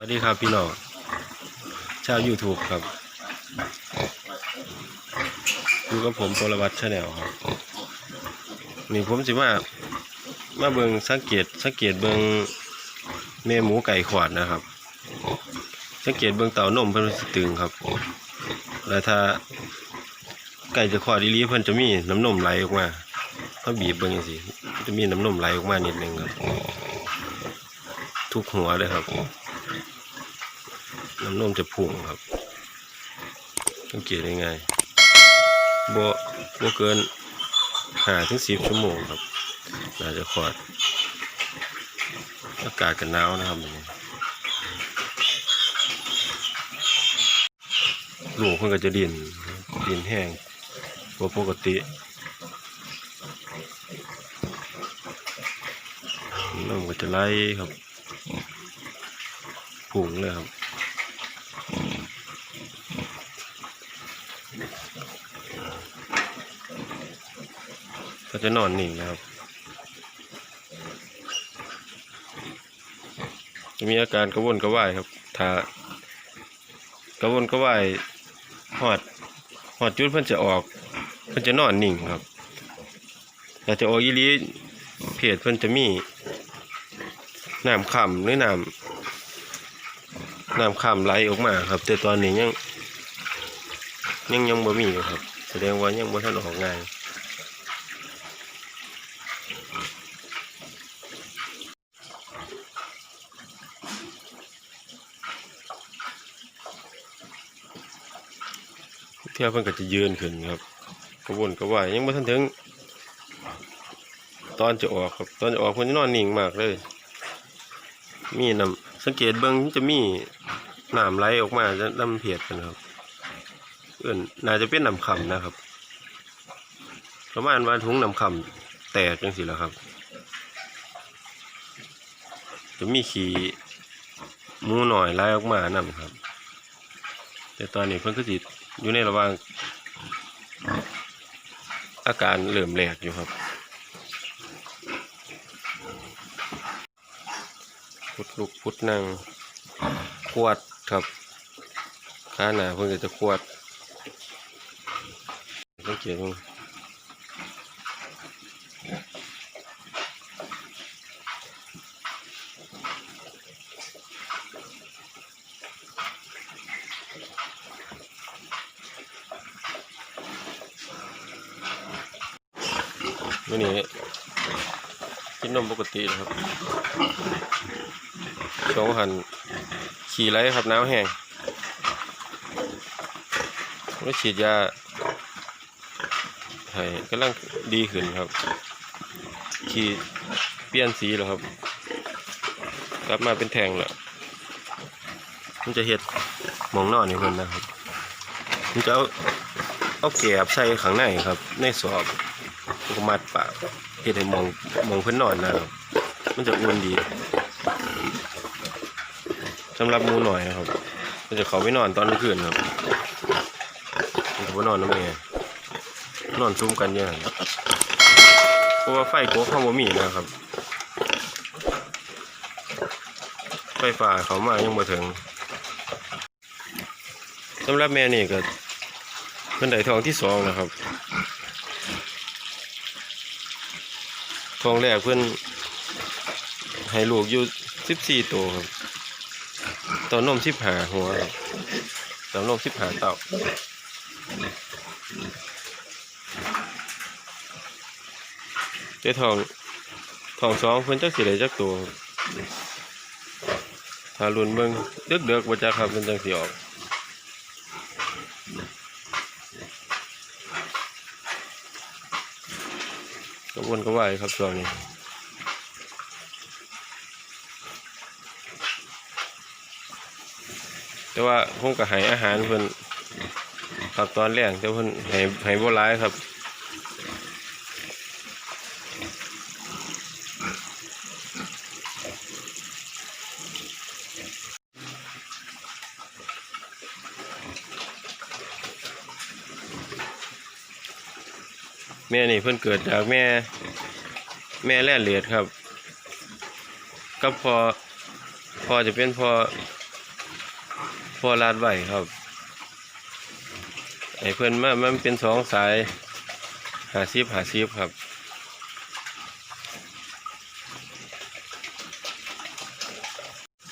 สวัสดีครับพี่น้องชาว YouTube ครับ อยู่กับผมปรวัตชาแนลครับ นี่ผมสิว่ามาเบิงสังเกตสังเกตเบิงเมหมูไก่ขวาดนะครับ สังเกตเบิงเต่านมเพิ่นสิตึงครับ แล้วถ้าไก่จะขวาดอีลีเพิ่นจะมีน้ำนมไหลออกมาเขาบีบเบิงจังซี่จะมีน้ำนมไหลออกมานิดนึงครับ ทุกหัวเลยครับ น้ำนมจะพุ่งครับสังเกตยังไงบ่บ่เกินหาถึงสิบชั่วโมงครับน่าจะคลอดอากาศกันหนาวนะครับลูกเพิ่นก็จะดินดินแห้งบ่ปกติน้ำก็จะไหลครับพุ่งเลยครับ ก็จะนอนนิ่งนะครับ จะมีอาการกระวนกระวายครับ ถ้ากระวนกระวายหอดหอดจุดเพิ่นจะออก เพิ่นจะนอนนิ่งครับแต่จะออกอีหลีเพจเพิ่นจะมีน้ำค่ำหรือน้ำน้ำค่ำไหลออกมาครับ แต่ตอนนี้ยังยังยังบ่มีครับ แสดงว่ายังบ่ทันออกง่าย ที่ยวเพิ่นก็จะยืนขึ้นครับกระวนกระวายยังไม่ทันถึง ตอนจะออกครับตอนจะออกเพิ่นจะนอนนิ่งมากเลย มีน้ำสังเกตเบิ่งจะมีน้ำไหลออกมาจะน้ำเพียดกันครับเอื่นน่าจะเป็นน้ำคำนะครับประมาณว่าถุงน้ำคำแตกจังสิแล้วครับ จะมีขี้หมูหน่อยไหลออกมานํครับ แต่ตอนนี้เพิ่นก็สิ อยู่ในระหว่างอาการเหลื่อมแหลกอยู่ครับพุดลุกพุดนั่งขวดครับข้าหนาเพิ่อจะขวดสังเกตมั้ มื่อนี้กินนมปกตินะครับสองหันขี่ไรครับน้ำแห้งแล้วฉีดยาให้กำลังดีขึ้นครับ ขี่เปลี่ยนสีแล้วครับ กลับมาเป็นแทงแล้วมันจะเห็ดหมองนอนนี่เพิ่นนะครับ มันจะเอาเอาแกบใส่ข้างในครับ ในสอบ ก็มัดปากเห็ดให้มองมองเพิ่นนอนนะครับมันจะอุ่นดีสำหรับมูหน่อยนะครับมันจะเขาไปนอนตอนกลางคืนครับมันจะไปนอนน้ำเมยนอนซุ่มกันเยอะเพราะว่าไฟโก๊กเข้าบ่มีนะครับ ไฟฟ้าเขามายังบ่ถึงสำหรับแม่นี่ก็เป็นไดทองที่สองนะครับ ท องแรกเพื่อนให้ลูกอยู่สิบสี่ตัวครับต่านมสิบหาหัวครับต่านมสิบหาเต่าเจ้ทองทองสองเพื่อนจักสิได้จักตัวครับถ้ารุนเบิ่งเดือกเดือกๆบ่จักครับเป็นจังสิออก กระวนก็ไหวายครับช่วงนี้แต่ว่าคงก็ให้อาหารเพิ่นครับตอนแรกแต่เพิ่นให้ให้บ่หลายครับ แม่นี่เพิ่นเกิดจากแม่ แม่แล่เหลียดครับ ก็พอพอจะเป็นพอพอลาดไว้ครับ ไอ้เพื่อนมามันเป็นสองสายหาซิบหาซิบครับ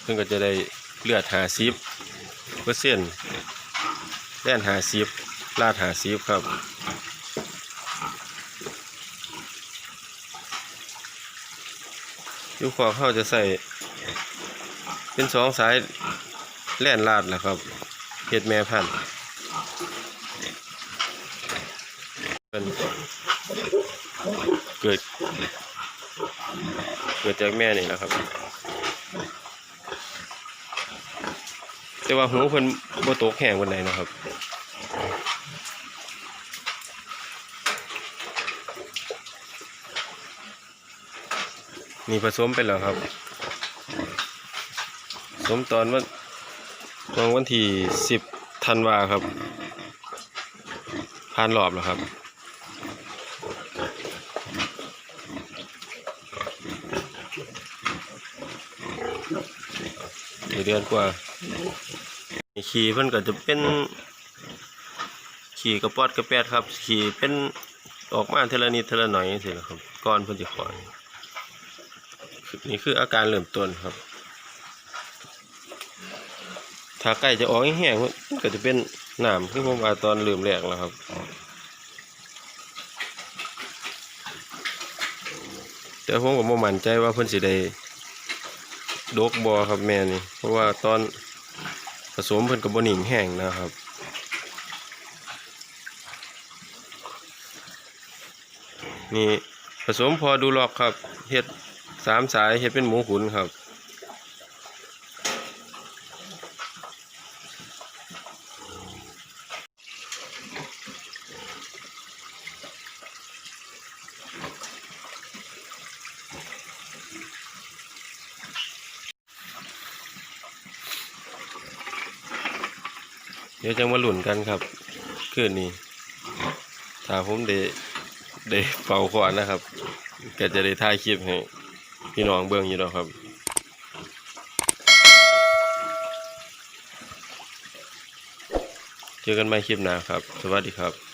เพื่อนก็จะได้เลือดหาซิบเปอร์เซ็นต์แล่นหาซิบลาดหาซิบครับ ยุคขอบเขาจะใส่เป็นสองสายแล่นลาดแหละครับเห็ดแม่พันธุ์เป็นเกิดเกิดจากแม่นี่แหละครับ แต่ว่าหูเพิ่นบ่ตกแห้งวันไหนนะครับ นี่ผสมไปแล้วครับผสมตอนวันวันวันที่สิบธันวาครับผ่านรอบแล้วครับอีกเดือนกว่าขี่เพิ่นก็จะเป็นขี่กระปอดกระแปดครับ ขี่เป็นออกมาเทละนิดเทละหน่อยจังซี่แหละครับก้อนเพิ่นจะขอ นี่คืออาการเริ่มต้นครับ ถ้าใกล้จะออกแห้งๆก็จะเป็นหน้ำคือผมว่าตอนเริ่มแรกแล้วครับแต่ผมก็บ่มั่นใจว่าเพิ่นสิได้ดกบอครับแม่นี่ เพราะว่าตอนผสมเพิ่นกับบหนิงแห้งนะครับนี่ผสมพอดูหลอกครับเฮ็ด สามสายเฮ็ดเป็นหมูขุนครับ เดี๋ยวจะมาหลุ่นกันครับคืนนี้ถ้าผมได้ได้เป่าขวานนะครับ ก็จะได้ถ่ายคลิปให้ พี่น้องเบืองอยู่แล้วครับเจอกันใหม่คลิปหน้าครับ สวัสดีครับ